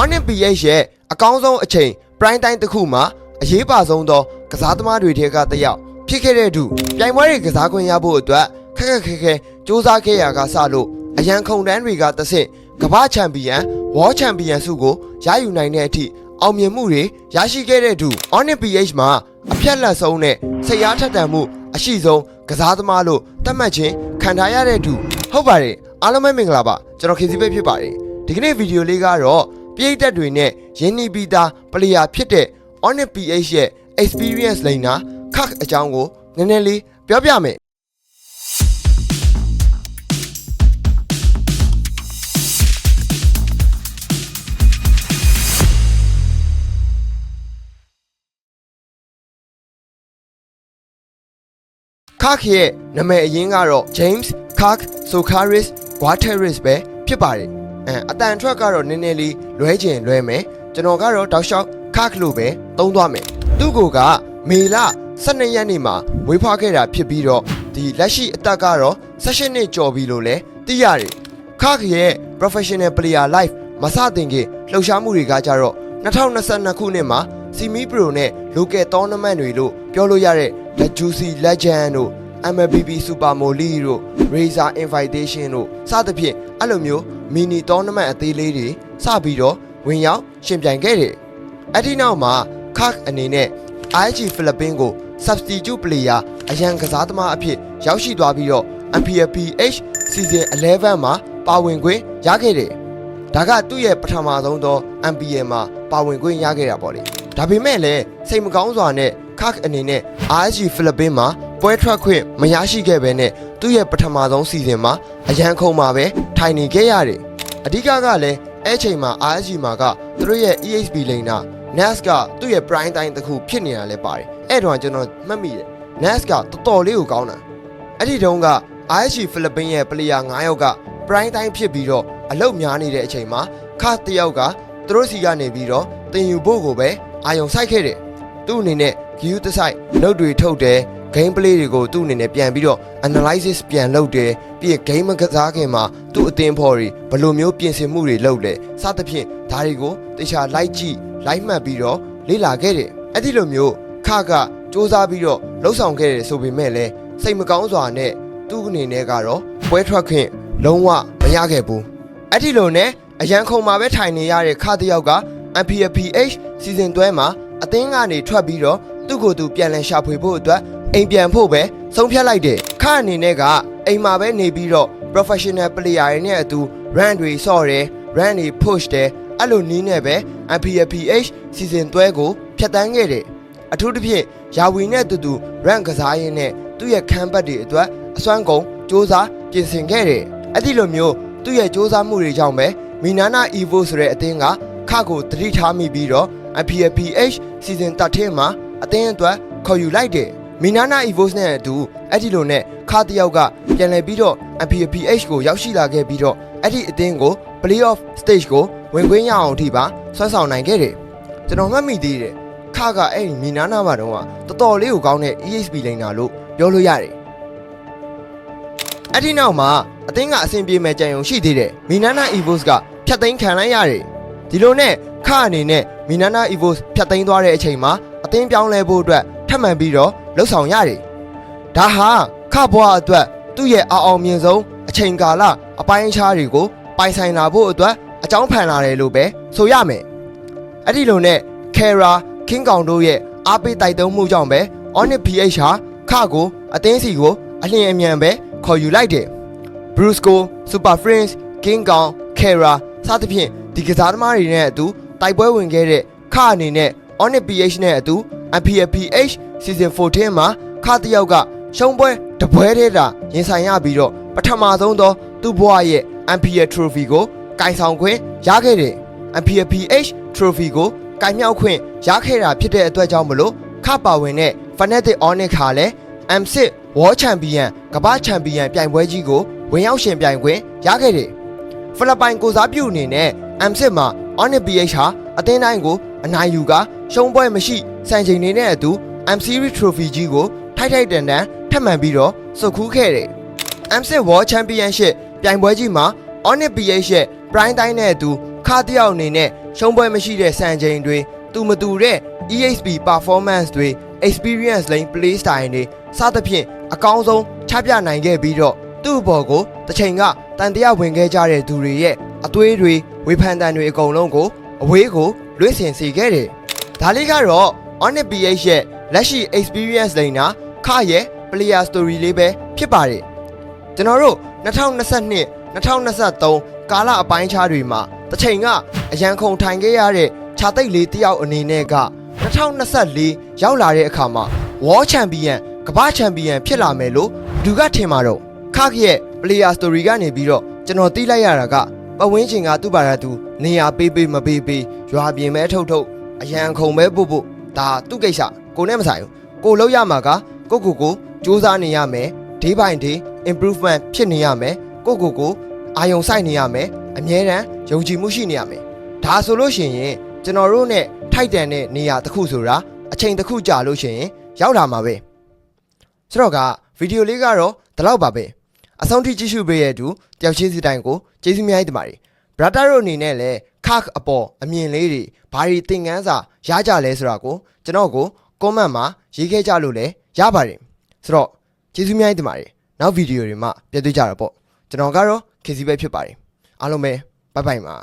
Onyx PH ရဲ့အကောင်းဆုံးအချိန် prime time တစ်ခုမှာအရေးပါဆုံးသောကစားသမားတွေထဲကတစ်ယောက်ဖြစ်ခဲ့တဲ့သူပြိုင်ပွဲတွေကစားခွင့်ရဖို့အတွက်ခက်ခက်ခဲခဲစူးစမ်းခဲ့ရကစလို့အရန်ခုန်တန်းတွေကတစ်ဆင့်ကမ္ဘာချန်ပီယံ World Champion ဆုကိုရယူနိုင်တဲ့အထိအောင်မြင်မှုတွေရရှိခဲ့တဲ့သူ Onyx PH မှာအဖြတ်လက်ဆုံးနဲ့စိတ်အားထက်သန်မှုအရှိဆုံးကစားသမားလို့သတ်မှတ်ခြင်းခံထားရတဲ့သူဟုတ်ပါတယ်အားလုံးပဲမင်္ဂလာပါကျွန်တော်ခင်စီပဲဖြစ်ပါတယ်ဒီကနေ့ဗီဒီယိုလေးကတော့ ပြည်သက်တွေနဲ့ရင်းနှီးပြီးသားပလေယာဖြစ်တဲ့ Onyx PH ရဲ့ experience လိန်နာခက်အကြောင်းကိုနည်းနည်းလေးပြောပြမယ်ခါခရဲ့နာမည်အရင်းကတော့ James Kirk Socaris Guterres ပဲဖြစ်ပါတယ် အဲအတန်ထွက်ကတော့နည်းနည်းလေးလွဲချင်လွဲမယ်ကျွန်တော်ကတော့တောက်လျှောက်ခါလို့ပဲသုံးသွားမယ်သူ့ကိုကမေလ12ရက်နေ့မှာမွေးဖွားခဲ့တာဖြစ်ပြီးတော့ဒီလက်ရှိအသက်ကတော့16နှစ်ကျော်ပြီလို့လည်းသိရတယ်ခါခရဲ့ professional player life မစတင်ခင်လှုပ်ရှားမှုတွေကကြတော့2022ခုနှစ်မှာ Simi Pro နဲ့ local tournament တွေလို့ပြောလို့ရတဲ့ The Juicy Legend တို့ MLBB Super Molly တို့ Razer Invitation တို့စသဖြင့်အဲ့လိုမျိုး mini tournament အသေးလေးတွေစပြီးတော့ဝင်ရောက်ရှင်ပြိုင်ခဲ့တယ်။အဲ့ဒီနောက်မှာ Kirk အနေနဲ့ IG Philippines ကို substitute player အရန်ကစားသမားအဖြစ်ရောက်ရှိသွားပြီးတော့ MPFPH Season 11မှာပါဝင်ခွင့်ရခဲ့တယ်။ဒါကသူ့ရဲ့ပထမဆုံးသော MPL မှာပါဝင်ခွင့်ရခဲ့တာပေါ့လေ။ဒါပေမဲ့လည်းစိတ်မကောင်းစွာနဲ့ Kirk အနေနဲ့ RSG Philippines မှာပွဲထွက်ခွင့်မရရှိခဲ့ဘဲနဲ့ သူ့ရဲ့ပထမဆုံးစီဇန်မှာအရန်ခုံမှာပဲထိုင်နေခဲ့ရတယ်။အဓိကကလည်းအဲ့ချိန်မှာ RSG မှာကသူတို့ရဲ့ EHB လိန်နာ NAS ကသူ့ရဲ့ prime time တစ်ခုဖြစ်နေတာလည်းပါတယ်။အဲ့တော့ကျွန်တော်မှတ်မိတယ်။ NAS ကတော်တော်လေးကိုကောင်းတာ။အဲ့ဒီတုန်းက RSG Philippines ရဲ့ player 9ယောက်က prime time ဖြစ်ပြီးတော့အလုတ်များနေတဲ့အချိန်မှာခါတစ်ယောက်ကသူတို့စီကနေပြီးတော့တင်ယူဖို့ကိုပဲအာယုံစိုက်ခဲ့တယ်။သူ့အနေနဲ့ view တစ်ဆိုင် note တွေထုတ်တယ် game play တွေကိုသူ့အနေနဲ့ပြန်ပြီးတော့ analysis ပြန်လုပ်တယ်ပြီးရင် game ကစားခင်မှာသူ့အသင်းဖော်တွေဘယ်လိုမျိုးပြင်ဆင်မှုတွေလုပ်လဲစသဖြင့်ဒါတွေကိုတခြား like ကြည့် like မှတ်ပြီးတော့လေ့လာခဲ့တယ်အဲ့ဒီလိုမျိုးခကစ조사ပြီးတော့လှုပ်ဆောင်ခဲ့တယ်ဆိုပေမဲ့လည်းစိတ်မကောင်းစွာနဲ့သူ့အနေနဲ့ကတော့ပွဲထွက်ခွင့်လုံးဝမရခဲ့ဘူးအဲ့ဒီလိုနဲ့အရန်ခုံမှာပဲထိုင်နေရတဲ့ခတယောက်က MPFPH season 12မှာအသင်းကနေထွက်ပြီးတော့သူ့ကိုယ်သူပြန်လည်ရှာဖွေဖို့အတွက် အိမ်ပြန်ဖို့ပဲဆုံးဖြတ်လိုက်တယ်ခအနေနဲ့ကအိမ်မှာပဲနေပြီးတော့ professional player တွေနဲ့အတူ run တွေဆော့တယ် run တွေ push တယ်အဲ့လိုနီးနဲ့ပဲ MPFPH season 12ကိုဖျက်ဆီးခဲ့တယ်အထူးသဖြင့်ယာဝီနဲ့တူတူ run ကစားရင်းနဲ့သူ့ရဲ့ခံပတ်တွေအတွက်အစွမ်းကုန်စ조사ပြင်ဆင်ခဲ့တယ်အဲ့ဒီလိုမျိုးသူ့ရဲ့စ조사မှုတွေကြောင့်ပဲမီနာနာ Evo ဆိုတဲ့အသင်းကခကိုတတိထားမိပြီးတော့ MPFPH season 13မှာအသင်းအတွက်ခေါ်ယူလိုက်တယ် မီနာနာ Evos နဲ့အတူအဲ့ဒီလိုနဲ့ခါတယောက်ကပြန်လည်ပြီးတော့ MPFPH ကိုရောက်ရှိလာခဲ့ပြီးတော့အဲ့ဒီအသင်းကို playoff stage ကိုဝင်ခွင့်ရအောင်အထိပါဆွမ်းဆောင်နိုင်ခဲ့တယ်ကျွန်တော်မှတ်မိသေးတယ်ခကအဲ့ဒီမီနာနာမှာတော့တော်တော်လေးကိုကောင်းတဲ့ EHP လိန်နာလို့ပြောလို့ရတယ်အဲ့ဒီနောက်မှာအသင်းကအဆင်ပြေမဲ့ကြံရုံရှိသေးတယ်မီနာနာ Evos ကဖြတ်သိမ်းခံလိုက်ရတယ်ဒီလိုနဲ့ခအနေနဲ့မီနာနာ Evos ဖြတ်သိမ်းသွားတဲ့အချိန်မှာ အသင်းပြောင်းလဲဖို့အတွက်ထပ်မံပြီးတော့လှုပ်ဆောင်ရတယ်ဒါဟာခဘွားအတွက်သူ့ရဲ့အအောင်မြင်ဆုံးအချိန်ကာလအပိုင်းအခြားတွေကိုပိုင်ဆိုင်လာဖို့အတွက်အကြောင်းဖန်လာတယ်လို့ပဲဆိုရမယ်အဲ့ဒီလိုနဲ့ Kara King ကောင်တို့ရဲ့အားပေးတိုက်တွန်းမှုကြောင့်ပဲ Onyx PH ဟာခကိုအသင်းစီကိုအလျင်အမြန်ပဲခေါ်ယူလိုက်တယ် Bruce Go Super Friends King ကောင် Kara စသဖြင့်ဒီကစားသမားတွေနဲ့အတူတိုက်ပွဲဝင်ခဲ့တဲ့ခအနေနဲ့ Onyx PH နဲ့အတူ MPFPH Season 14မှာခတယောက်ကရှုံးပွဲတပွဲတည်းတာရင်ဆိုင်ရပြီးတော့ပထမဆုံးသောသူ့ဘဝရဲ့ MPF Trophy ကိုကင်ဆောင်ခွင့်ရခဲ့တယ် MPFPH Trophy ကိုကင်မြောက်ခွင့်ရခဲ့တာဖြစ်တဲ့အတွက်ကြောင့်မလို့ခပါဝင်တဲ့ Fnatic Onyx ခါလည်း M6 World Champion ကမ္ဘာချန်ပီယံပြိုင်ပွဲကြီးကိုဝင်ရောက်ရှင်ပြိုင်ခွင့်ရခဲ့တယ်ဖိလစ်ပိုင်ကိုစားပြုအနေနဲ့ M6 မှာ Onyx PH ဟာအသင်းတိုင်းကိုအနိုင်ယူကရှုံးပွဲမရှိစံချိန်တွေနဲ့အတူ M Series Trophy ကြီးကိုထိုက်ထိုက်တန်တန်ထပ်မံပြီးတော့စုခူးခဲ့တယ်။ M6 World Championship ပြိုင်ပွဲကြီးမှာ Onyx PH ရဲ့ Prime Time နဲ့အတူခါတယောက်အနေနဲ့ရှုံးပွဲမရှိတဲ့စံချိန်တွေတူမတူတဲ့ EXP performance တွေ experience lane play style တွေစသဖြင့်အကောင်းဆုံးချပြနိုင်ခဲ့ပြီးတော့သူ့ဘော်ကိုတစ်ချိန်ကတန်တရားဝင်ခဲ့ကြတဲ့သူတွေရဲ့အသွေးတွေ ဝေဖန်တန်တွေအကုန်လုံးကိုအဝေးကိုလွှင့်စင်စေခဲ့တယ်။ဒါလေးကတော့ Onyx PH ရဲ့လက်ရှိ experience လိန်နာခရဲ့ player story လေးပဲဖြစ်ပါတယ်။ကျွန်တော်တို့2022 2023ကာလအပိုင်းခြားတွေမှာတစ်ချိန်ကအရန်ခုန်ထိုင်ခဲ့ရတဲ့ခြာသိတ်လေးတယောက်အနေနဲ့က2024ရောက်လာတဲ့အခါမှာ World Champion ကမ္ဘာချန်ပီယံဖြစ်လာမယ်လို့ဘယ်သူကထင်မှာတော့ခခရဲ့ player story ကနေပြီးတော့ကျွန်တော်သိလိုက်ရတာက ပဝင်းချင်ကသူ့ဘာသာသူနေရာပေးပေးမပေးပေးရွာပြင်မဲထုတ်ထုတ်အရန်ခုံမဲပို့ပို့ဒါသူ့ကိစ္စကိုနဲ့မဆိုင်ဘူးကိုလောက်ရမှာကကိုကိုကိုစူးစမ်းနေရမယ် day by day improvement ဖြစ်နေရမယ်ကိုကိုကိုအာယုံစိုက်နေရမယ်အမြဲတမ်းယုံကြည်မှုရှိနေရမယ်ဒါဆိုလို့ရှိရင်ကျွန်တော်တို့ ਨੇ ထိုက်တန်တဲ့နေရာတစ်ခုဆိုတာအချိန်တစ်ခုကြာလို့ရှိရင်ရောက်လာမှာပဲဆိုတော့ကဗီဒီယိုလေးကတော့ဒီလောက်ပါပဲအဆုံးထိကြည့်ရှုပေးရတဲ့သူတယောက်ချင်းစီတိုင်းကို ကျေးဇူးများကြီးတင်ပါတယ်ဘရာတာတို့အနေနဲ့လည်းခက်အပေါ်အမြင်လေးတွေဘာတွေသင်ခန်းစာရကြလဲဆိုတာကိုကျွန်တော်ကို comment မှာရေးခဲ့ကြလို့လည်းရပါတယ်ဆိုတော့ကျေးဇူးများကြီးတင်ပါတယ်နောက်ဗီဒီယိုတွေမှာပြန်တွေ့ကြတာပေါ့ကျွန်တော်ကတော့ခေစီပဲဖြစ်ပါတယ်အားလုံးပဲဘိုင်ဘိုင်ပါ